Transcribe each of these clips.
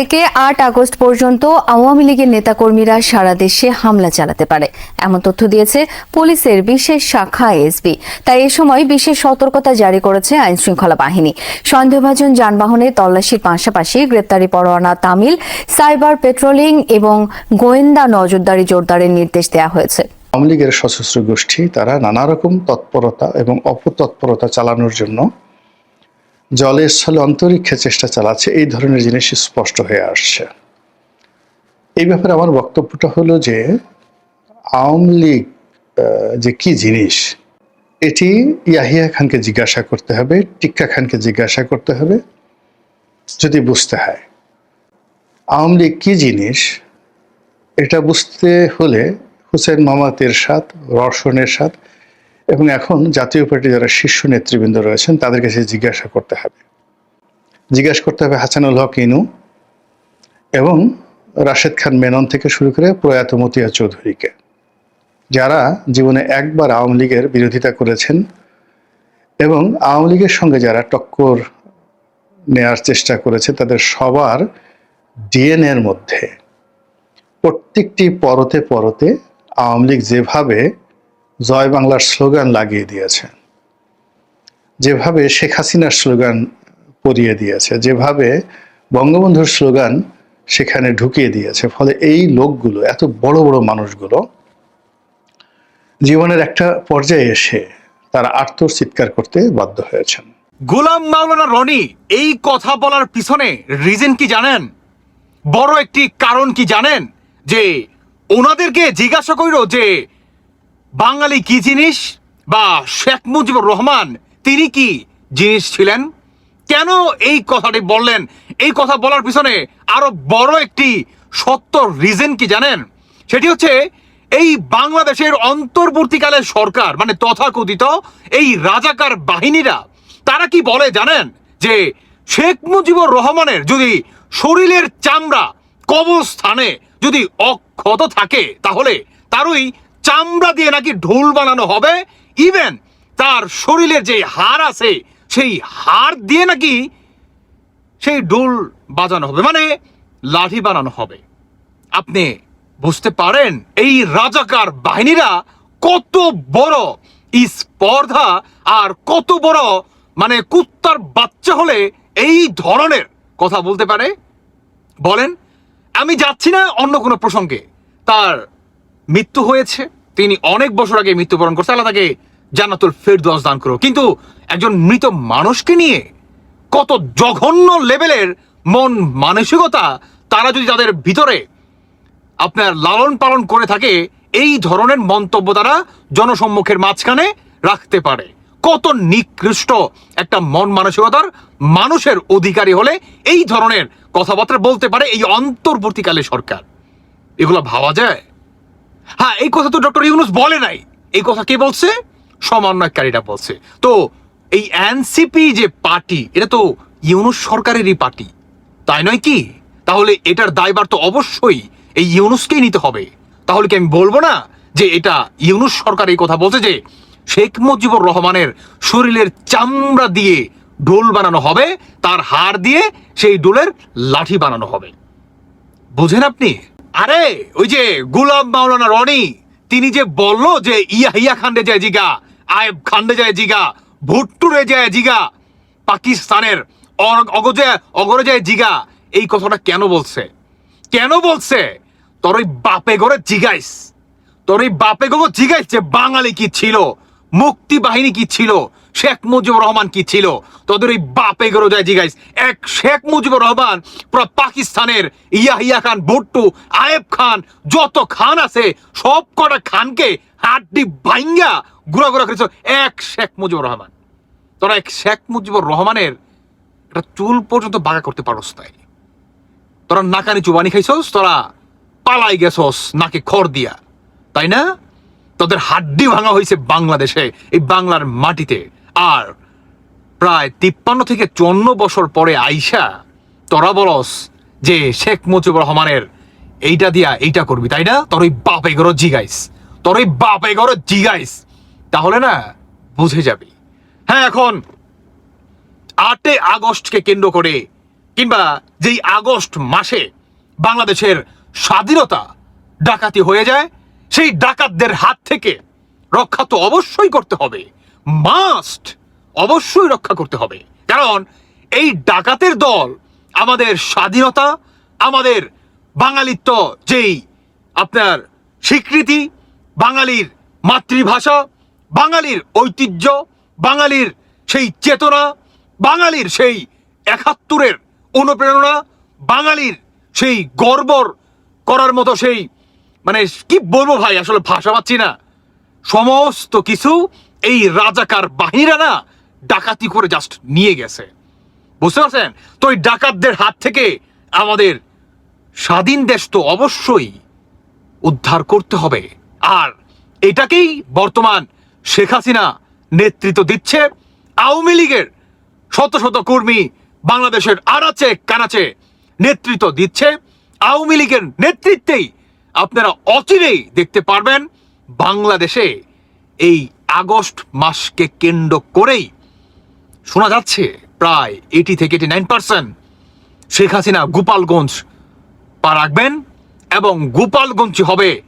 থেকে আট আগস্ট পর্যন্ত আওয়ামী লীগের নেতাকর্মীরা সারা দেশে হামলা চালাতে পারে। এমন তথ্য দিয়েছে পুলিশের বিশেষ শাখা এসবি। তাই এ সময় বিশেষ সতর্কতা জারি করেছে আইন শৃঙ্খলা বাহিনী। সন্দেহভাজন যানবাহনে তল্লাশির পাশাপাশি গ্রেপ্তারি পরোয়ানা তামিল, সাইবার পেট্রোলিং এবং গোয়েন্দা নজরদারি জোরদারের নির্দেশ দেওয়া হয়েছে। আওয়ামী লীগের সশস্ত্র গোষ্ঠী, তারা নানা রকম তৎপরতা এবং অপতৎপরতা চালানোর জন্য জলে স্থলে অন্তরিক্ষে চেষ্টা চালাচ্ছে, এই ধরনের জিনিস স্পষ্ট হয়ে আসছে। এই ব্যাপারে আমার বক্তব্যটা হলো যে, আওয়ামী লীগ যে কি জিনিস, এটি ইয়াহিয়া খানকে জিজ্ঞাসা করতে হবে, টিক্কা খানকে জিজ্ঞাসা করতে হবে, যদি বুঝতে হয়। আওয়ামী লীগ কি জিনিস, এটা বুঝতে হলে হুসেন মোহাম্মদ এরশাদ রওশন এরশাদ এবং এখন জাতীয় পার্টি যারা শীর্ষ নেতৃবৃন্দ রয়েছেন, তাদের কাছে জিজ্ঞাসা করতে হবে। জিজ্ঞাসা করতে হবে হাসানুল হক, ইনু, এবং রাশেদ খান মেনন থেকে শুরু করে প্রয়াত মতিয়া চৌধুরীকে, যারা জীবনে একবার আওয়ামী লীগের বিরোধিতা করেছেন এবং আওয়ামী লীগের সঙ্গে যারা টক্কর নেয়ার চেষ্টা করেছে, তাদের সবার ডিএনএর মধ্যে প্রত্যেকটি পরতে পরতে আওয়ামী লীগ যেভাবে জয় বাংলার স্লোগান লাগিয়ে দিয়েছে। যেভাবে শেখ হাসিনার স্লোগান পরিয়ে দিয়েছে, যেভাবে বঙ্গবন্ধুর স্লোগান সেখানে ঢুকিয়ে দিয়েছে, ফলে এই লোকগুলো, এত বড় বড় মানুষগুলো জীবনের একটা পর্যায়ে এসে তারা আত্মচিৎকার করতে বাধ্য হয়েছেন। গোলাম মাওলানা রনি, এই কথা বলার পিছনে রিজন কি জানেন? বড় একটি কারণ কি জানেন? যে ওনাদেরকে জিজ্ঞাসা করিল যে বাঙালি কি জিনিস? বা শেখ মুজিবুর রহমান তিনি কি জিনিস ছিলেন? কেন এই কথাটি বললেন? এই কথা বলার পিছনে আরও বড় একটি সত্য রিজন কি জানেন? সেটি হচ্ছে এই বাংলাদেশের অন্তর্বর্তীকালের সরকার মানে তথাকথিত এই রাজাকার বাহিনীরা, তারা কি বলে জানেন? যে শেখ মুজিবুর রহমানের যদি শরীরের চামড়া কবরস্থানে যদি অক্ষত থাকে, তাহলে তার ওই চামড়া দিয়ে নাকি ঢোল বানানো হবে? ইভেন তার শরীরের যে হাড় আছে, সেই হাড় দিয়ে নাকি সেই ঢোল বাজানো হবে মানে লাঠি বানানো হবে। আপনি বুঝতে পারেন এই রাজাকার বাহিনীরা কত বড় স্পর্ধা আর কত বড় মানে কুত্তার বাচ্চা হলে এই ধরনের কথা বলতে পারে? বলেন, আমি যাচ্ছি না অন্য কোনো প্রসঙ্গে। তার মৃত্যু হয়েছে। তিনি অনেক বছর আগে মৃত্যুবরণ করছে। আল্লাহ তাকে জান্নাতুল ফেরদৌস দান করো কিন্তু একজন মৃত মানুষকে নিয়ে কত জঘন্য লেভেলের মন মানসিকতা তারা যদি তাদের ভিতরে আপনার লালন পালন করে থাকে, এই ধরনের মন্তব্য তারা জনসম্মুখের মাঝখানে রাখতে পারে। কত নিকৃষ্ট একটা মন মানসিকতার মানুষের অধিকারী হলে এই ধরনের কথাবার্তা বলতে পারে এই অন্তর্বর্তীকালে সরকার। এগুলো ভাবা যায়? হ্যাঁ এই কথা তো ডক্টর ইউনুস বলে নাই। এই কথা কে বলছে? সমন্বয়কারীরা বলছে। তো এই এনসিপি যে পার্টি, এটা তো ইউনুস সরকারেরই পার্টি। তাই নয় কি? তাহলে এটার দায়বার তো অবশ্যই এই ইউনুসকেই নিতে হবে। তাহলে কি আমি বলব না যে এটা ইউনুস সরকার এই কথা বলছে যে শেখ মুজিবুর রহমানের শরীরের চামড়া দিয়ে ডোল বানানো হবে, তার হাড় দিয়ে সেই ডোলের লাঠি বানানো হবে। বুঝেন আপনি? আরে, ওই যে গুলাম মাওলানা রনি, তিনি যে বলল যে ইয়া হিয়া খান্ডে যায় জিগা, আয়েব খান্ডে যায় জিগা, ভুট্টুরে যায় জিগা, পাকিস্তানের অগ- অগজে অগরে যায় জিগা, এই কথাটা কেন বলছে? কেন বলছে? তোর ওই বাপে ঘরে জিগাইস। তোর ওই বাপে গো জিগাইস যে বাঙালি কি ছিল? মুক্তি বাহিনী কি ছিল? শেখ মুজিবুর রহমান কি ছিল? তোদের ওই বাপে গরো যায় জিগাইস এক শেখ মুজিবুর রহমান, পুরো পাকিস্তানের ইয়াহিয়া খান, ভুট্টু, আয়েব খান, যত খান আছে, সব কটা খানকে হাড্ডি ভাঙ্গা গুড়া গুড়া করেছ এক শেখ মুজিবুর রহমান। তোরা এক শেখ মুজিবুর রহমানের একটা চুল পর্যন্ত বাঁকা করতে পারস তাই। তোরা নাকানি চুবানি খাইছস, তোরা পালাই গেছস নাকে খড় দিয়া। তাই না? তোদের হাড্ডি ভাঙা হয়েছে বাংলাদেশে, এই বাংলার মাটিতে। আর প্রায় তিপ্পান্ন থেকে চুয়ান্ন বছর পরে আইসা তোরা বলস যে শেখ মুজিবুর রহমানের এইটা দিয়া এইটা করবি, তাই না? তোর ওই বাপ এগোরো জিগাইস, তোর ওই বাপ এগোরো জিগাইস। তাহলে না, বুঝে যাবি। হ্যাঁ এখন আটে আগস্টকে কেন্দ্র করে কিংবা যেই আগস্ট মাসে বাংলাদেশের স্বাধীনতা ডাকাতি হয়ে যায়, সেই ডাকাতদের হাত থেকে রক্ষা তো অবশ্যই করতে হবে। মাস্ট অবশ্যই রক্ষা করতে হবে। কারণ এই ডাকাতের দল আমাদের স্বাধীনতা, আমাদের বাঙালিত্ব যেই আপনার স্বীকৃতি, বাঙালির মাতৃভাষা, বাঙালির ঐতিহ্য, বাঙালির সেই চেতনা, বাঙালির সেই একাত্তরের অনুপ্রেরণা, বাঙালির সেই গর্বর করার মতো সেই মানে কি বলব ভাই, আসলে ভাষা পাচ্ছি না। সমস্ত কিছু এই রাজাকার বাহিনীরা না ডাকাতি করে জাস্ট নিয়ে গেছে। বুঝতে পারছেন? তো ওই ডাকাতদের হাত থেকে আমাদের স্বাধীন দেশ তো অবশ্যই উদ্ধার করতে হবে। আর এটাকেই বর্তমান শেখ হাসিনা নেতৃত্ব দিচ্ছে আওয়ামী লীগের শত শত কর্মী বাংলাদেশের আনাচে কানাচে নেতৃত্ব দিচ্ছে। আওয়ামী লীগের নেতৃত্বেই আপনারা অচিরেই দেখতে পারবেন বাংলাদেশে এই আগস্ট মাসকে কেন্দ্র করেই শোনা যাচ্ছে প্রায় এইটি থেকে eighty nine percent Sheikh Hasina Gopalganj পা রাখবেন এবং গোপালগঞ্জ হবে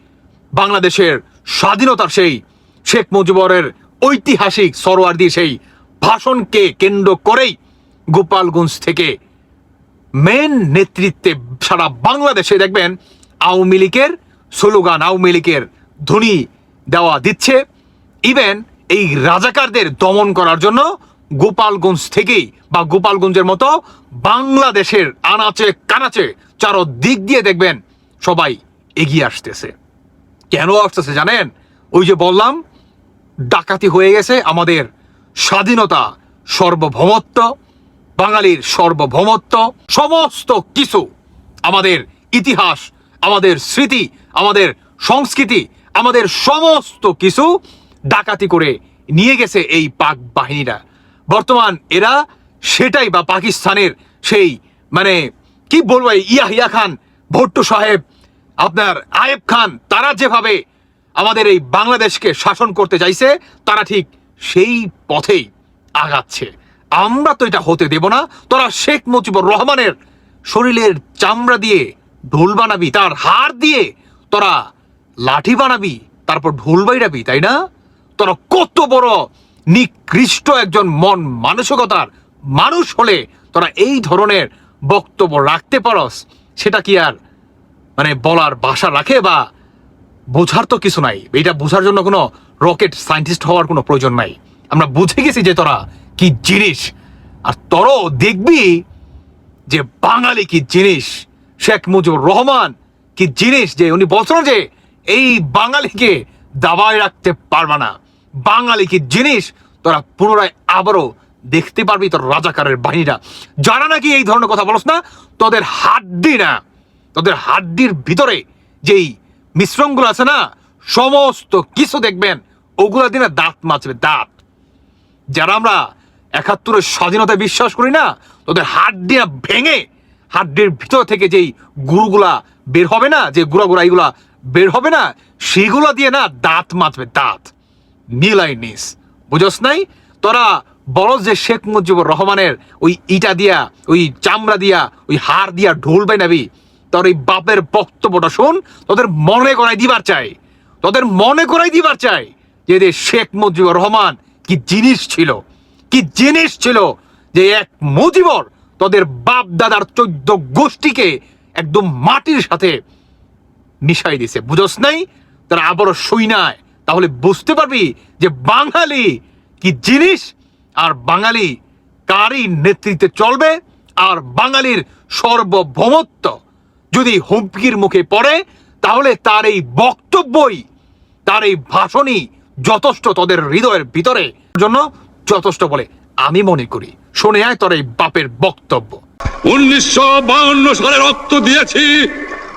বাংলাদেশের স্বাধীনতার সেই শেখ মুজিবরের ঐতিহাসিক সরোয়ার্দি সেই ভাষণকে কেন্দ্র করেই গোপালগঞ্জ থেকে মেন নেতৃত্বে সারা বাংলাদেশে দেখবেন আওয়ামী লীগের স্লোগান আওয়ামী লীগের ধ্বনি দেওয়া দিচ্ছে। ইভেন এই রাজাকারদের দমন করার জন্য গোপালগঞ্জ থেকেই বা গোপালগঞ্জের মতো বাংলাদেশের আনাচে কানাচে চারো দিক দিয়ে দেখবেন সবাই এগিয়ে আসতেছে। কেন আসতেছে জানেন? ওই যে বললাম, ডাকাতি হয়ে গেছে আমাদের স্বাধীনতা সর্বভৌমত্ব, বাঙালির সর্বভৌমত্ব, সমস্ত কিছু, আমাদের ইতিহাস, আমাদের স্মৃতি, আমাদের সংস্কৃতি, আমাদের সমস্ত কিছু ডাকাতি করে নিয়ে গেছে এই পাক বাহিনীরা। বর্তমান এরা সেটাই বা পাকিস্তানের সেই মানে কি বলব ইয়াহিয়া খান, ভট্টো সাহেব, আপনার আয়েব খান, তারা যেভাবে আমাদের এই বাংলাদেশকে শাসন করতে চাইছে, তারা ঠিক সেই পথেই আগাচ্ছে। আমরা তো এটা হতে দেব না। তোরা শেখ মুজিবুর রহমানের শরীরের চামড়া দিয়ে ঢোল বানাবি, তার হাড় দিয়ে তোরা লাঠি বানাবি, তারপর ঢোল বাইরাবি, তাই না? তোরা কত বড় নিকৃষ্ট একজন মন মানসিকতার মানুষ হলে তোরা এই ধরনের বক্তব্য রাখতে পারস, সেটা কি আর মানে বলার ভাষা রাখে বা বোঝার তো কিছু নাই? এটা বোঝার জন্য কোনো রকেট সায়েন্টিস্ট হওয়ার কোনো প্রয়োজন নাই। আমরা বুঝে গেছি যে তোরা কি জিনিস। আর তোরও দেখবি যে বাঙালি কি জিনিস, শেখ মুজিবুর রহমান কি জিনিস যে উনি বলছেন যে এই বাঙালিকে দাবায় রাখতে পারবা না। বাঙালি কি জিনিস তোরা পুনরায় আবারও দেখতে পারবি তোর রাজাকারের বাহিনীরা যারা নাকি এই ধরনের কথা বলস না, তোদের হাড্ডি না। তোদের হাড্ডির ভিতরে যেই মিশ্রণগুলো আছে না, সমস্ত কিছু দেখবেন, ওগুলা দিনে দাঁত মাছবে দাঁত। যারা আমরা একাত্তরের স্বাধীনতায় বিশ্বাস করি না, তোদের হাড্ডি ভেঙে হাড্ডির ভিতর থেকে যেই গুরুগুলা বের হবে না, যে গুড়া গুড়া এইগুলা বের হবে না, সেগুলা দিয়ে না দাঁত মাছবে দাঁত। মিলাই নিস। বুঝস নাই? তোরা বড় যে শেখ মুজিবুর রহমানের ওই ইটা দিয়া, ওই চামড়া দিয়া, ওই হার দিয়া ঢোল বানাবি। তোর এই বাপের বক্তব্যটা শোন, তোদের মনে করাই দিবার চাই। তোদের মনে করাই দিবার চাই যে শেখ মুজিবুর রহমান কি জিনিস ছিল, কি জিনিস ছিল যে এক মুজিবর তোদের বাপ দাদার চোদ্দ গোষ্ঠীকে একদম মাটির সাথে মিশাই দিছে। বুঝস নাই? তারা আবারও সই নাই। তাহলে বুঝতে পারবি যে বাঙালি কি জিনিস আর বাঙালি কারই নেতৃত্বে চলবে আর বাঙালির সর্বভৌমত্ব যদি হুমকির মুখে পড়ে, তাহলে তার এই বক্তব্যই, তার এই ভাষণই যথেষ্ট তোদের হৃদয়ের ভিতরে। জন্য যথেষ্ট বলে আমি মনে করি। শুনে আয় তোর এই বাপের বক্তব্য। উনিশশো সালে রক্ত দিয়েছি।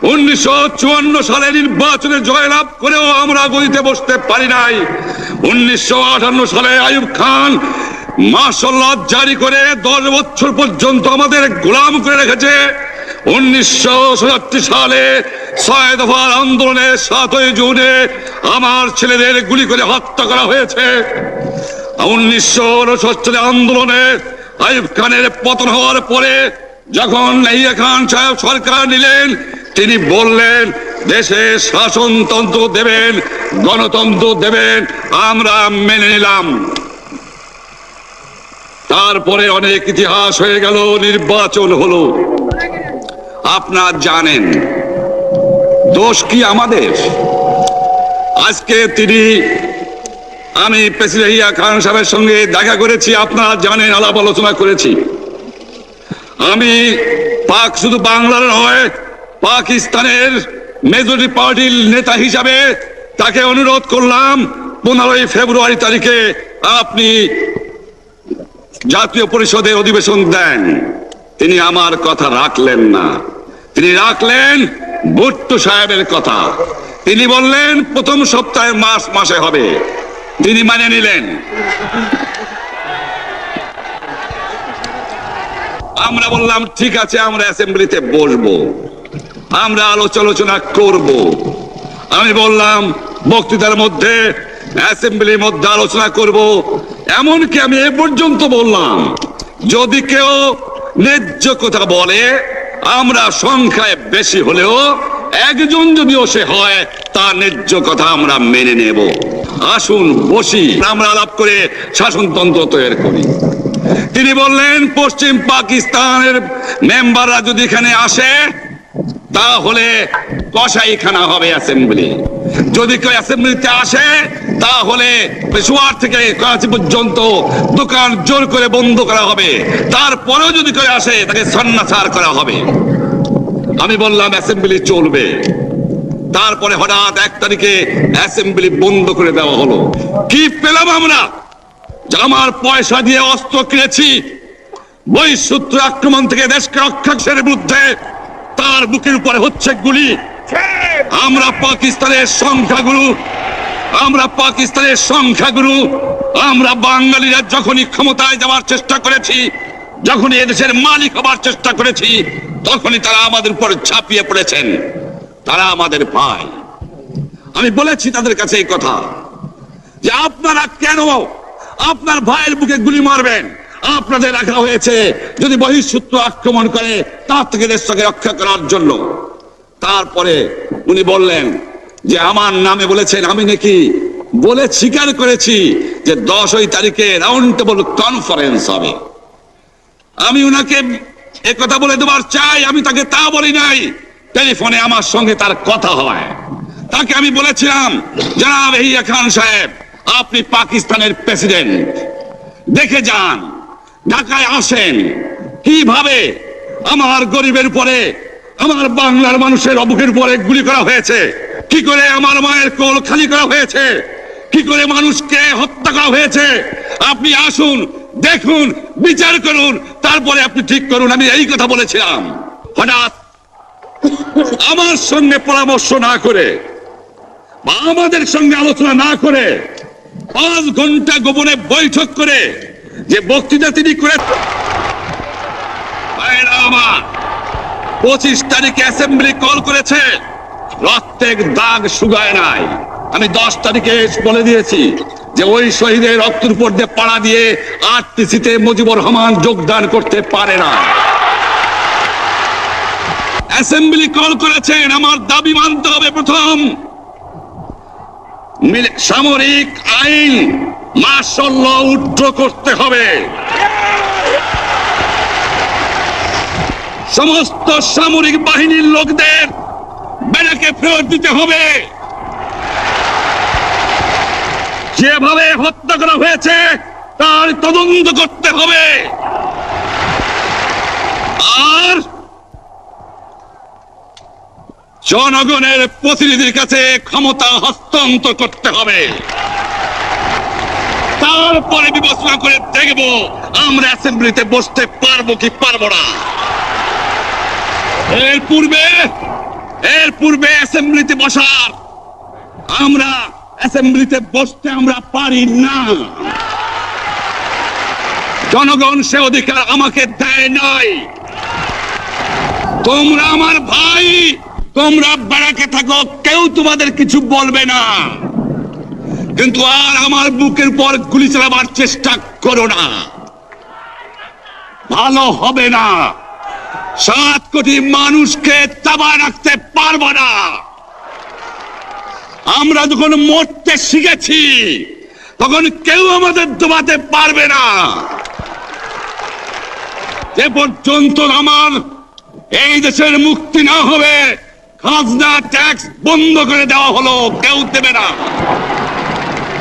উনিশশো চুয়ান্ন সালে নির্বাচনে জয়লাভ করেও আমরা গদিতে বসতে পারি নাই। উনিশশো আটান্ন সালে আইয়ুব খান মার্শাল্লাহ জারি করে দশ বছর পর্যন্ত আমাদের গোলাম করে রেখেছে। উনিশশো সাতাত্তর সালে ছয় দফার আন্দোলনে সাতই জুনে আমার ছেলেদের গুলি করে হত্যা করা হয়েছে। উনিশশো উনসত্তরের আন্দোলনে আইব খানের পতন হওয়ার পরে যখন লাহিয়া খান সাহেব সরকার নিলেন তিনি বললেন, দেশে শাসনতন্ত্র দেবেন, গণতন্ত্র দেবেন, আমরা মেনে নিলাম। তারপরে অনেক ইতিহাস হয়ে গেল, নির্বাচন হলো। আপনার জানেন, দোষ কি আমাদের? আজকে তিনি, আমি প্রেসিডেন্ট খান সাহেবের সঙ্গে দেখা করেছি, আপনারা জানেন, আলাপ আলোচনা করেছি। আমি পাক শুধু বাংলার নয় পাকিস্তানের মেজরিটি পার্টির নেতা হিসাবে তাকে অনুরোধ করলাম, পনেরোই ফেব্রুয়ারি তারিখে আপনি জাতীয় পরিষদে অধিবেশন দেন। তিনি আমার কথা রাখলেন না। তিনি রাখলেন ভুট্টো সাহেবের কথা। তিনি বললেন, প্রথম সপ্তাহে মাস মাসে হবে। তিনি মানে নিলেন। আমরা বললাম, ঠিক আছে, আমরা অ্যাসেম্বলিতে বসবো। আমরা আলোচনা করব। আমি বললাম, বক্তৃতার মধ্যে, অ্যাসেম্বলির মধ্যে আলোচনা করব। এমনকি আমি এ পর্যন্ত বললাম, যদি কেউ ন্যায্য কথা বলে, আমরা সংখ্যায় বেশি হলেও একজন যদিও সে হয়, তার ন্যায্য কথা আমরা মেনে নেব। আসুন, বসি। আমরা আলাপ করে শাসনতন্ত্র তৈরি করি। তিনি বললেন, পশ্চিম পাকিস্তানের মেম্বাররা যদি এখানে আসে তাহলে কসাইখানা হবে অ্যাসেম্বলি যদি কেউ অ্যাসেম্বলিতে আসে, তাহলে পেশোয়ার থেকে করাচি পর্যন্ত দোকান জোর করে বন্ধ করা হবে। তারপরেও যদি কেউ আসে, তাকে সন্ন্যাসার করা হবে। আমি বললাম অ্যাসেম্বলি চলবে। তারপরে হঠাৎ এক তারিখে অ্যাসেম্বলি বন্ধ করে দেওয়া হলো। কি পেলাম আমরা? আমার পয়সা দিয়ে অস্ত্র কিনেছি। বহিঃশত্রু আক্রমণ থেকে দেশকে রক্ষার বিরুদ্ধে তার বুকের উপরে হচ্ছে গুলি। আমরা পাকিস্তানের সংখ্যাগুরু, আমরা পাকিস্তানের সংখ্যাগুরু, আমরা বাঙালিরা যখনই ক্ষমতায় যাওয়ার চেষ্টা করেছি, যখনই এদেশের মালিক হবার চেষ্টা করেছি, তখনই তারা আমাদের উপর ছাপিয়ে পড়েছেন। তারা আমাদের পায় আমি বলেছি তাদের কাছে এই কথা যে আপনারা কেন আপনার ভাইয়ের বুকে গুলি মারবেন? আপনাদের রাখা হয়েছে। যদি বহিঃশত্রু আক্রমণ করে, তার থেকে দেশটাকে রক্ষা করার জন্য। তারপরে উনি বললেন যে, আমার নামে বলেছেন, আমি নাকি বলে স্বীকার করেছি যে, দশই তারিখে রাউন্ড টেবল কনফারেন্স হবে। আমি উনাকে কথা বলে দেবার চাই, আমি তাকে তা বলি নাই। টেলিফোনে আমার সঙ্গে তার কথা হয়। তাকে আমি বলেছিলাম, জনাব খান সাহেব, আপনি পাকিস্তানের প্রেসিডেন্ট। দেখে যান ঢাকায় আসেন। কীভাবে আমার গরিবের পরে আমার বাংলার মানুষের অবুকের পরে গুলি করা হয়েছে? কি করে আমার মায়ের কোল খালি করা হয়েছে? কি করে মানুষকে হত্যা করা হয়েছে? আপনি আসুন, দেখুন, বিচার করুন, তারপরে আপনি ঠিক করুন, আমি এই কথা বলেছিলাম। হঠাৎ আমার সঙ্গে পরামর্শ না করে, বা আমাদের সঙ্গে আলোচনা না করে, পাঁচ ঘণ্টা গোপনে বৈঠক করে যে বক্তৃতা তিনি করে ভাইরা আমার, পঁচিশ অ্যাসেম্বলি কল করেছে। রক্তের দাগ নাই। আমি দশ তারিখে বলে দিয়েছি যে ওই শহীদের রক্তের উপর দিয়ে পাড়া দিয়ে মুজিবুর রহমান যোগদান করতে পারে না। অ্যাসেম্বলি কল করেছেন, আমার দাবি মানতে হবে প্রথম। সামরিক আইন ল উড্র করতে হবে। সমস্ত সামরিক বাহিনীর লোকদের বেড়াকে ফেরত দিতে হবে। যেভাবে হত্যা করা হয়েছে, তার তদন্ত করতে হবে। আর জনগণের প্রতিনিধির কাছে ক্ষমতা হস্তান্তর করতে হবে। তারপরে বিবেচনা করে দেখব আমরা অ্যাসেম্বলিতে বসতে পারব কি পারব না। এর পূর্বে এর পূর্বে অ্যাসেম্বলিতে বসার, আমরা অ্যাসেম্বলিতে বসতে আমরা পারি না। জনগণ সে অধিকার আমাকে দেয় নাই। তোমরা আমার ভাই, তোমরা বেড়াকে থাকো, কেউ তোমাদের কিছু বলবে না। কিন্তু আর আমার বুকের পর গুলি চালাবার চেষ্টা করো না। ভালো হবে না। সাত কোটি মানুষকে চাবায় রাখতে পারব না। আমরা যখন মরতে শিখেছি, তখন কেউ আমাদের দবাতে পারবে না। যে পর্যন্ত আমার এই দেশের মুক্তি না হবে, খাজনা ট্যাক্স বন্ধ করে দেওয়া হলো, কেউ দেবে না।